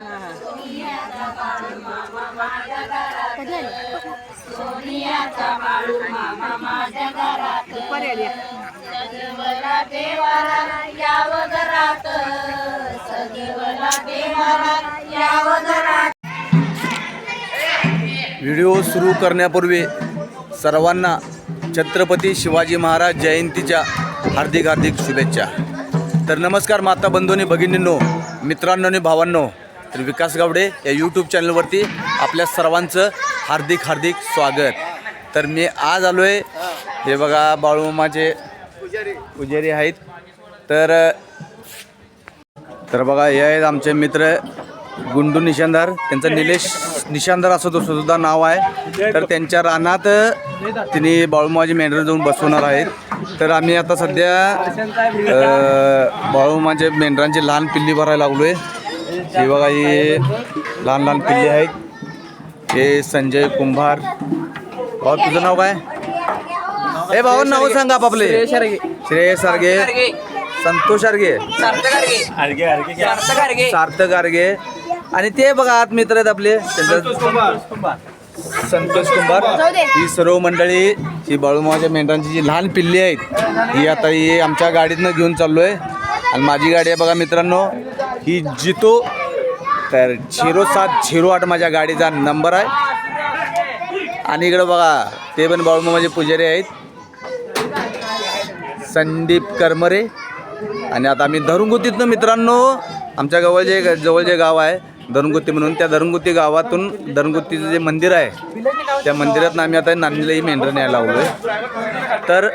कधी देवाला याव घरात व्हिडिओ सुरू करण्यापूर्वी सर्वांना छत्रपती शिवाजी महाराज जयंतीच्या हार्दिक हार्दिक शुभेच्छा. तर नमस्कार माता बंधूंनी भगिनींनो मित्रांनो आणि भावांनो. तर विकास गावडे या यूट्यूब चॅनलवरती आपल्या सर्वांचं हार्दिक हार्दिक स्वागत. तर मी आज आलो आहे हे बघा बाळूमाचे पुजारी आहेत. तर तर बघा हे आहेत आमचे मित्र गुंडू निशांदार. त्यांचं निलेश निशांदार असं तो सुद्धा नाव आहे. तर त्यांच्या रानात तिने बाळूमाची मेंढर जाऊन बसवणार आहेत. तर आम्ही आता सध्या अ, बाळूमाचे मेंढरांची लहान पिल्ली भरायला लागलो आहे ही बघा ही लहान लहान पिल्ली आहेत. हे संजय कुंभार. भाऊ तुझं नाव काय? हे भाऊ नाव सांगा आपापले श्रेयस सारगे संतोष सारगे सार्थक गारगे आणि ते बघा आत मित्र आहेत आपले. संतोष कुंभार. ही सर्व मंडळी ही बाळूमाच्या मेंढरांची जी लहान पिल्ली आहेत ही आता ही आमच्या गाडीतनं घेऊन चाललोय. आणि माझी गाडी आहे बघा मित्रांनो ही जितो तर झिरो सात झिरो आठ माझ्या गाडीचा नंबर आहे. आणि इकडं बघा ते पण बाळूमामाचे पुजारी आहेत. संदीप करमरे. आणि आता आम्ही धरुंगुतीतनं मित्रांनो आमच्या गावात जे जवळ जे गाव आहे धरुंगुती म्हणून. त्या धरुंगुती गावातून धरुंगुतीचं जे मंदिर आहे त्या मंदिरातनं आम्ही आता नांदीलाही मेंढर मेंढरं न्यायला लागलोय तर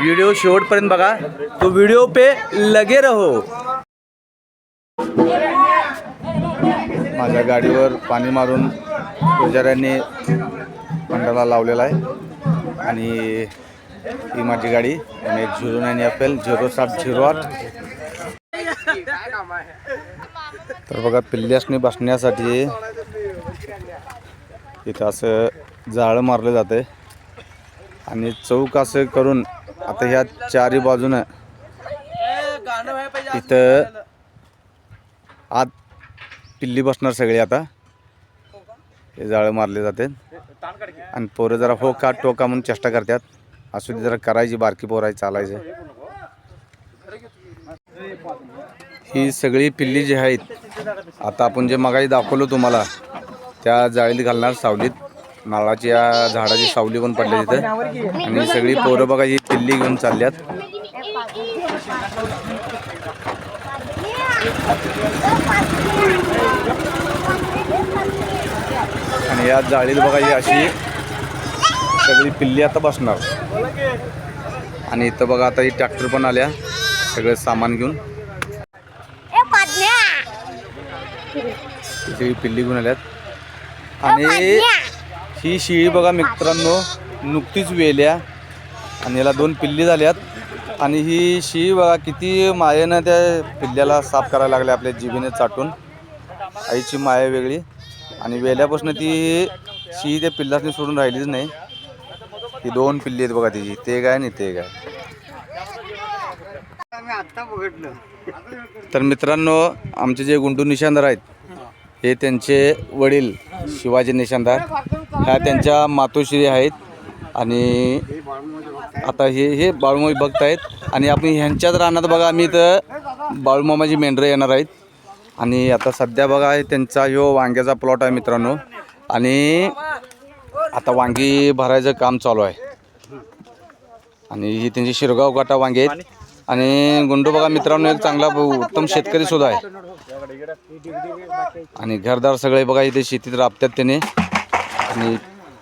व्हिडिओ शेवटपर्यंत बघा. तो व्हिडिओ पे लगे रहो. माझ्या गाडीवर पाणी मारून पुजाऱ्यांनी मंडळाला लावलेला आहे. आणि ही माझी गाडी एम एक zero nine F L zero सात झिरो आठ. तर बघा पिल्ल्यासने बसण्यासाठी इथं असं जाळं मारलं जातं आणि चौक असं करून आता ह्या चारी बाजूनं इथं आत पिल्ली बसणार सगळी आता. हे जाळं मारले जाते. आणि पोरं जरा हो का टोका म्हणून चेष्टा करतात. असू दे जरा करायची बारकी पोरायची चालायचं. ही सगळी पिल्ली जी आहेत आता आपण जे मगाई दाखवलो तुम्हाला त्या जाळीत घालणार सावलीत. नारळाच्या झाडाची सावली पण पडली तिथं. आणि सगळी पोरं बघा ही पिल्ली घेऊन चालल्यात. आणि या जाळीत बघा ही अशी सगळी पिल्ली आता बसणार. आणि इथं बघा आता ही ट्रॅक्टर पण आल्या. सगळं सामान घेऊन. सगळी पिल्ली घेऊन आल्यात. आणि ही शिळी बघा मित्रांनो नुकतीच वेल्या. आणि याला दोन पिल्ली झाल्यात. आणि ही शी बघा किती मायेनं त्या पिल्ल्याला साफ करायला लागल्या आपल्या जिभेने चाटून. आईची माया वेगळी. आणि वेल्यापासून ती शी त्या पिल्लासनी सोडून राहिलीच नाही. ही दोन पिल्ली आहेत बघा तिची. ते काय नाही ते काय. तर मित्रांनो आमचे जे गुंडू निशांदार आहेत हे त्यांचे वडील शिवाजी निशांदार ह्या त्यांच्या मातोश्री आहेत. आणि आता हे हे बाळूमाई भक्त आहेत आणि आपण ह्यांच्याच रानात बघा आम्ही इथं बाळूमामाची मेंढरं येणार आहेत. आणि आता सध्या बघा त्यांचा ह्यो वांग्याचा प्लॉट आहे मित्रांनो. आणि आता वांगी भरायचं काम चालू आहे. आणि ही त्यांची शिरगाव काटा वांगे आहेत. आणि गुंडू बघा मित्रांनो एक चांगला उत्तम शेतकरी सुद्धा आहे. आणि घरदार सगळे बघा इथे शेतीत राबतात त्याने. आणि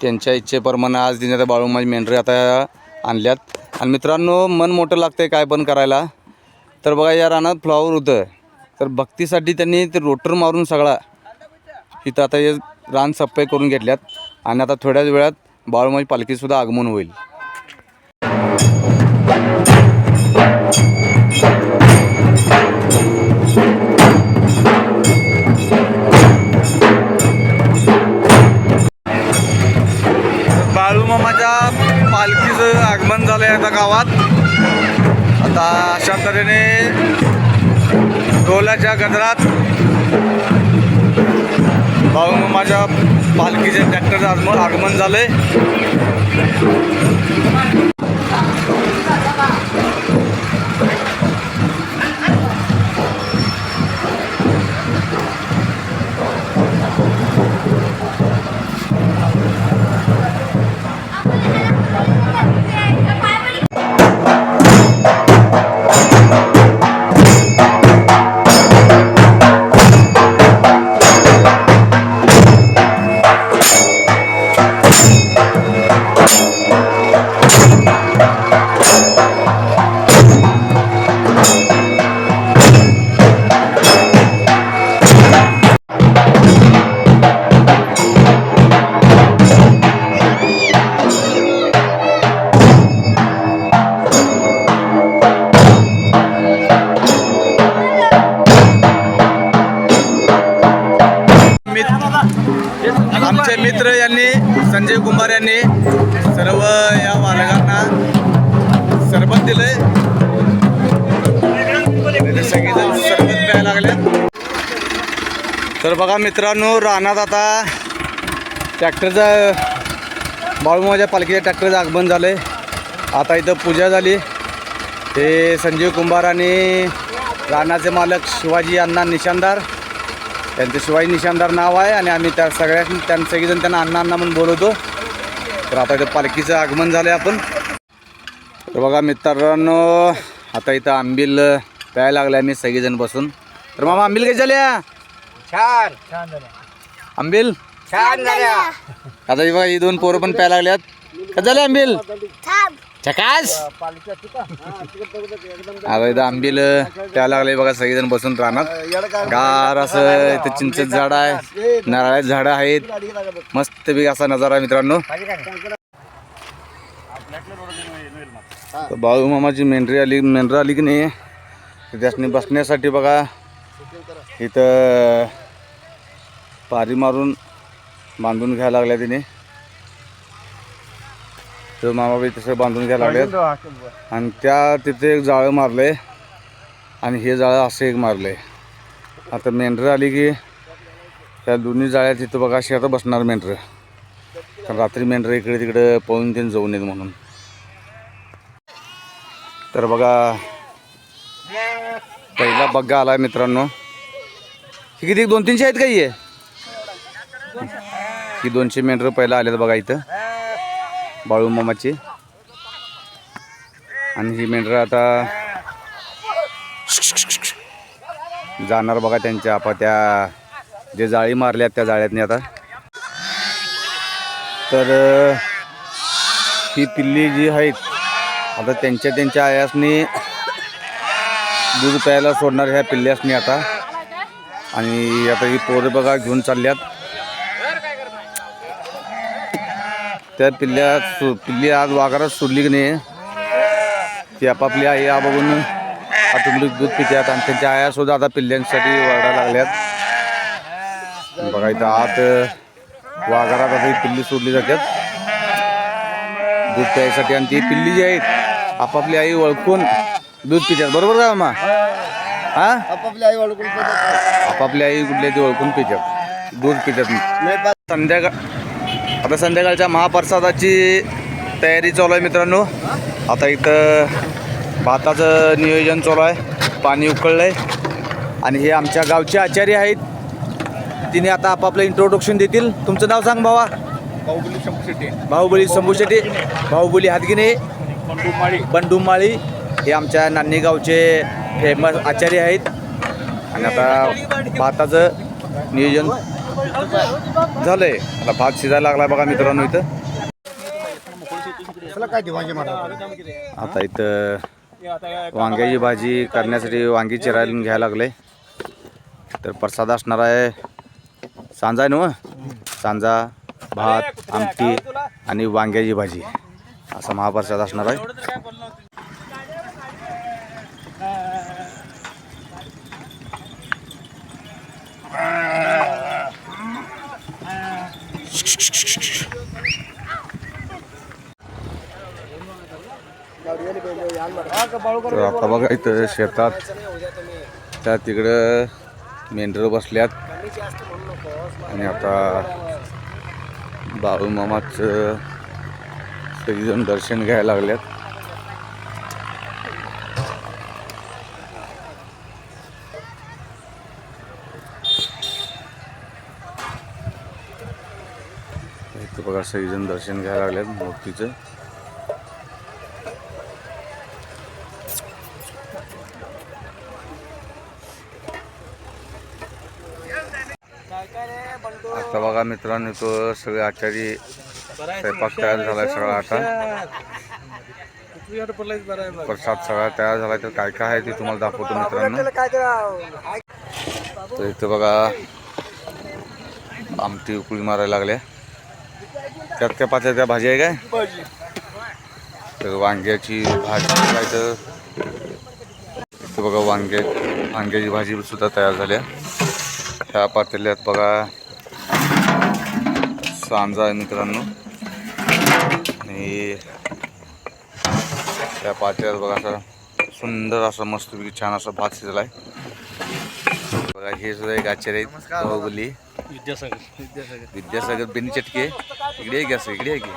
त्यांच्या इच्छेप्रमाणे आज तिने बाळूमाजी मेंढरे. आता आणल्यात. आणि मित्रांनो मन मोठं लागतंय काय पण करायला. तर बघा या रानात फ्लॉवर होतं. तर भक्तीसाठी त्यांनी ते रोटर मारून सगळा इथं आता हे रान सप्पाई करून घेतल्यात. आणि आता थोड्याच वेळात बाळूमाई पालखीसुद्धा आगमन होईल. मुलाच्या गजरात. माझ्या पालखीचे ट्रॅक्टरचं आगमन आगमन बघा मित्रांनो रानात आता ट्रॅक्टरचं बाळूमाच्या पालखीच्या ट्रॅक्टरचं आगमन झालंय. आता इथं पूजा झाली. ते संजीव कुंभार आणि रानाचे मालक शिवाजी अण्णा निशानदार. त्यांचं शिवाजी निशानदार नाव आहे आणि आम्ही त्या सगळ्या त्यां सगळेजण त्यांना अण्णा अण्णा म्हणून बोलवतो. तर आता इथं पालखीचं आगमन झालं आहे आपण. तर बघा मित्रांनो आता इथं आंबील प्यायला लागले आम्ही सगळेजण बसून. तर मामा आंबील कशी झाल्या छान. छान झालं. आंबील छान झाल्या आता ही बघा ही दोन पोरं पण प्यायला लागल्यात. कसं झाले आंबील चकास आता इथं आंबील प्यायला लागले बघा सगळेजण बसून राहणार गार असं इथं चिंचेचं झाड आहे. नारळाची झाडं आहेत. मस्त बी असा नजारा आहे मित्रांनो. तर बाळू मामाची मेंढरी आली मेंढरं आली की नाही? तर त्यासनी बसण्यासाठी बघा. इथं पारी मारून बांधून घ्यायला लागल्या तिने. तर मामाबाई तसं बांधून घ्यायला लागल्यात. आणि त्या तिथे एक जाळं मारलंय आणि हे जाळं असं एक मारलंय. आता मेंढरं आली की त्या दोन्ही जाळ्या तिथं बघा अशी आता बसणार मेंढरं. कारण रात्री मेंढरं इकडे तिकडे पळून त्यांनी जाऊन येत म्हणून. तर बघा पहिला बग्गा आलाय मित्रांनो. किती दोन तीनशे आहेत का ही? ही दोनशे मेंढर पहिला आल्यात बघा इथं. बाळू मामाची. आणि ही मेंढरं आता जाणार बघा त्यांच्या आपा त्या जे जाळी मारल्यात त्या जाळ्यातनी आता. तर ही पिल्ली जी आहेत आता त्यांच्या त्यांच्या आयासनी दूध प्यायला सोडणार ह्या पिल्ल्यासनी आता. आणि आता ही पोरं बघा घेऊन चालल्यात. त्या पिल्ल्या सु पिल्ली आज वाघारात सोडली की नाही? ती आपापली आई आ बघून ऑटोमॅटिक दूध पितात आणि त्यांच्या आया सुद्धा आता पिल्ल्यांसाठी वाढायला लागल्यात. बघा इथं आत वाघारात आता ही पिल्ली सोडली जातात दूध प्यायसाठी आणि ती पिल्ली जी आहेत आपापली आई ओळखून दूध पितात बरोबर का मामा? हा? आपापल्या आई वडील आपापली आई कुठल्या ती ओळखून पितात दूध पितात संध्याकाळ आता संध्याकाळच्या महाप्रसादाची तयारी चालू आहे मित्रांनो. आता इथं भाताचं नियोजन चालू आहे. पाणी उकळलं आहे आणि हे आमच्या गावचे आचार्य आहेत. तिने आता आपापलं इंट्रोडक्शन देतील. तुमचं नाव सांग भावा. बाहुबली शंभू शेट्टी. बाहुबली शंभू शेट्टी. बाहुबली हातगिने पंडुमाळी बंडुमाळी हे आमच्या नान्नी गावचे फेमस आचार्य आहेत. आणि आता भाताचं नियोजन झालंय. आता भात शिजायला लागला बघा मित्रांनो इथं. आता इथं वांग्याची भाजी करण्यासाठी वांगी चिरायला घ्यायला लागले तर प्रसाद असणार आहे. सांजा आहे ना? सांजा भात आमटी आणि वांग्याची भाजी. असा महाप्रसाद असणार आहे तर आता बघा इथं शेतात. त्या तिकडं मेंढर बसल्यात. आणि आता बाळू मामाचं सगळीजण दर्शन घ्यायला लागल्यात. इथं बघा सगळीजण दर्शन घ्यायला लागल्यात मूर्तीचं. आता बघा मित्रांनो तो सगळे आचारी स्वयंपाक तयार झालाय सगळा आता. प्रसाद सगळा तयार झालाय तर काय काय आहे ते तुम्हाला दाखवतो मित्रांनो. तर इथं बघा आमटी उकळी मारायला लागल्या त्यात त्या पाच त्या भाजी आहे काय? तर वांग्याची भाजी काय तर? बघा वांग्या वांग्याची भाजी सुद्धा तयार झाल्या. ह्या पातेल्यात बघा सांजा आहे मित्रांनो. आणि त्या पातेल्यात बघा असा सुंदर असा मस्तपैकी छान असा भात शिजला आहे बघा हे सुद्धा एक आचार्य बाहुबली. विद्यासागर. विद्यासागर बेनी चटके इकडे आहे की असं इकडे आहे की.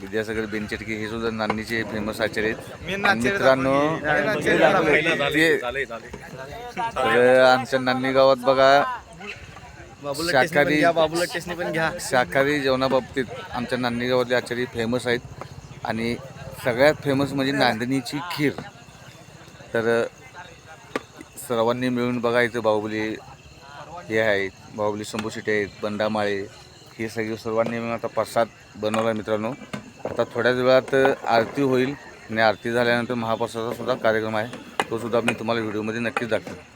विद्यासागर बेनी चटके हे सुद्धा नांदीचे फेमस आचार्य आहेत. मित्रांनो ते तर आमच्या नांदी गावात बघा शाकाहारी बाबूला टेस्टने पण घ्या. शाकाहारी जेवणाबाबतीत आमच्या नांदी गावातले आचार्य फेमस आहेत. आणि सगळ्यात फेमस म्हणजे नांदणीची खीर. तर सर्वांनी मिळून बघा इथं बाहुबली हे आहेत बाहुबली शंभू शिटे आहेत बंडामाळे हे सगळे सर्वांनी मिळून आता प्रसाद बनवला आहे मित्रांनो. आता थोड्याच वेळात आरती होईल आणि आरती झाल्यानंतर महाप्रसादाचा सुद्धा कार्यक्रम आहे. तो सुद्धा मी तुम्हाला व्हिडिओमध्ये नक्कीच दाखवेन.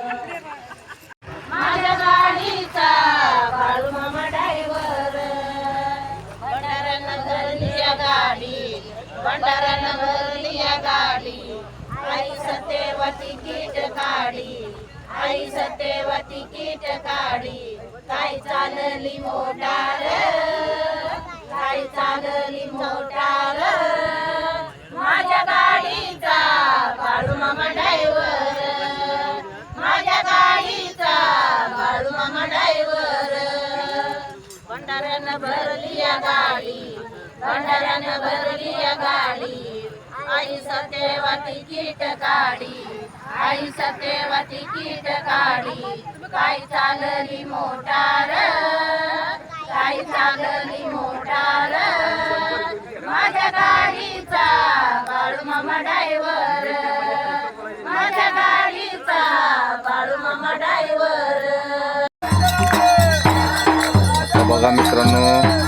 गाडीचा बाळू मामा ड्रायव्हर. भंडारा नगरलिया गाडी भंडारा नगरलिया गाडी. आई सतेवा तिकीट काढी आई सतेवा तिकीट काढी. काय चालली मोटार? काय चालली मोटार? भंडाऱ्यानं भरली या गाडी. भंडाऱ्यानं भरली या गाडी. आई सतेवा कीट काढी. आई सतेवा कीट काढी. काय चालली मोटार? काय चालली मोटार? माझ्या गाडीचा बाळू मामा ड्रायव्हर. माझ्या गाडीचा बाळू मामा ड्रायव्हर. बघा मित्रांनो.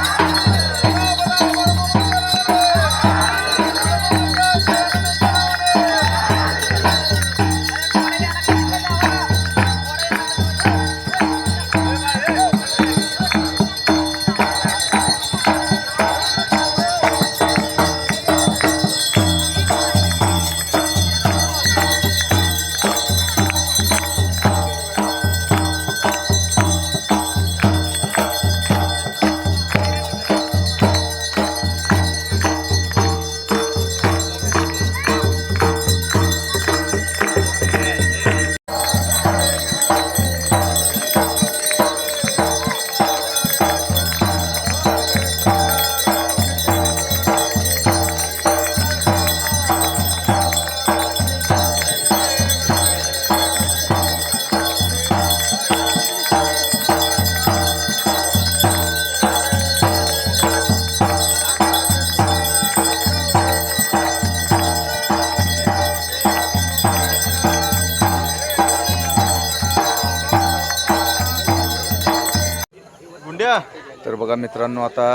तर बघा मित्रांनो आता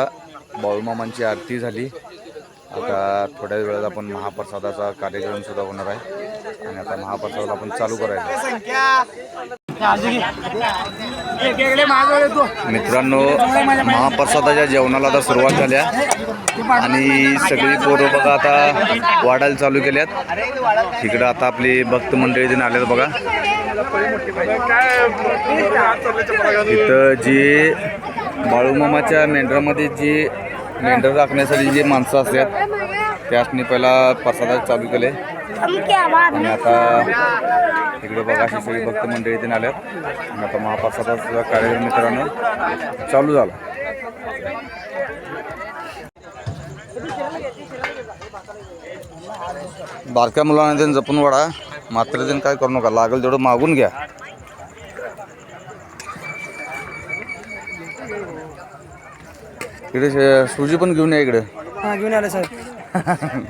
बाळूमामांची आरती झाली. आता थोड्याच वेळात आपण महाप्रसादाचा कार्यक्रम सुद्धा होणार आहे. आणि आता महाप्रसाद आपण चालू करायचं मित्रांनो महाप्रसादाच्या जेवणाला आता सुरुवात झाल्या. आणि सगळी पोरं बघा आता वाढायला चालू केल्यात. तिकडं आता आपली भक्त मंडळी तिने आल्यात बघा. इथं जी बाळूमामाच्या मेंढरामध्ये जी मेंढर राखण्यासाठी जी माणसं असतात त्यासनी पहिला प्रसादा चालू केले. आणि आता इकडे बघा अशी सगळी भक्त मंडळी इथे आल्यात. आणि आता महाप्रसादाचा कार्यक्रम मित्रांनो चालू झाला. बारक्या मुलांना त्यांनी जपून वाढा. मात्र त्यांनी काय करू नका. लागेल तेवढं मागून घ्या. इकडे श- सुजी पण घेऊन या इकडे. हा घेऊन आले साहेब.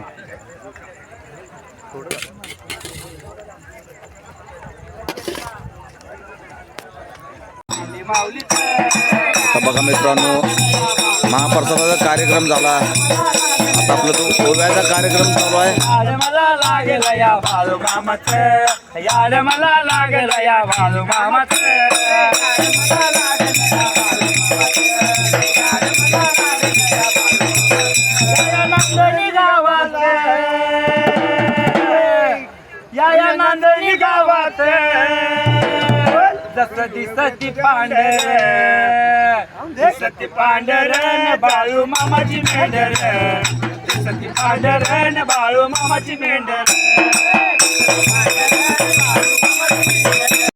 आता बघा मित्रांनो महाप्रसादाचा कार्यक्रम झाला. आता आपला तो ओव्याचा कार्यक्रम चालू आहे. यार मला लागेल या बाळू मामाच. यार मला लागेल या भालू मामाच. गावात या या नांदणी गावात. जस दिसती पांढर. दिसती पांढर बाळू मामाची मेंढर. दिसती पांढर बाळू मामाची मेंढर.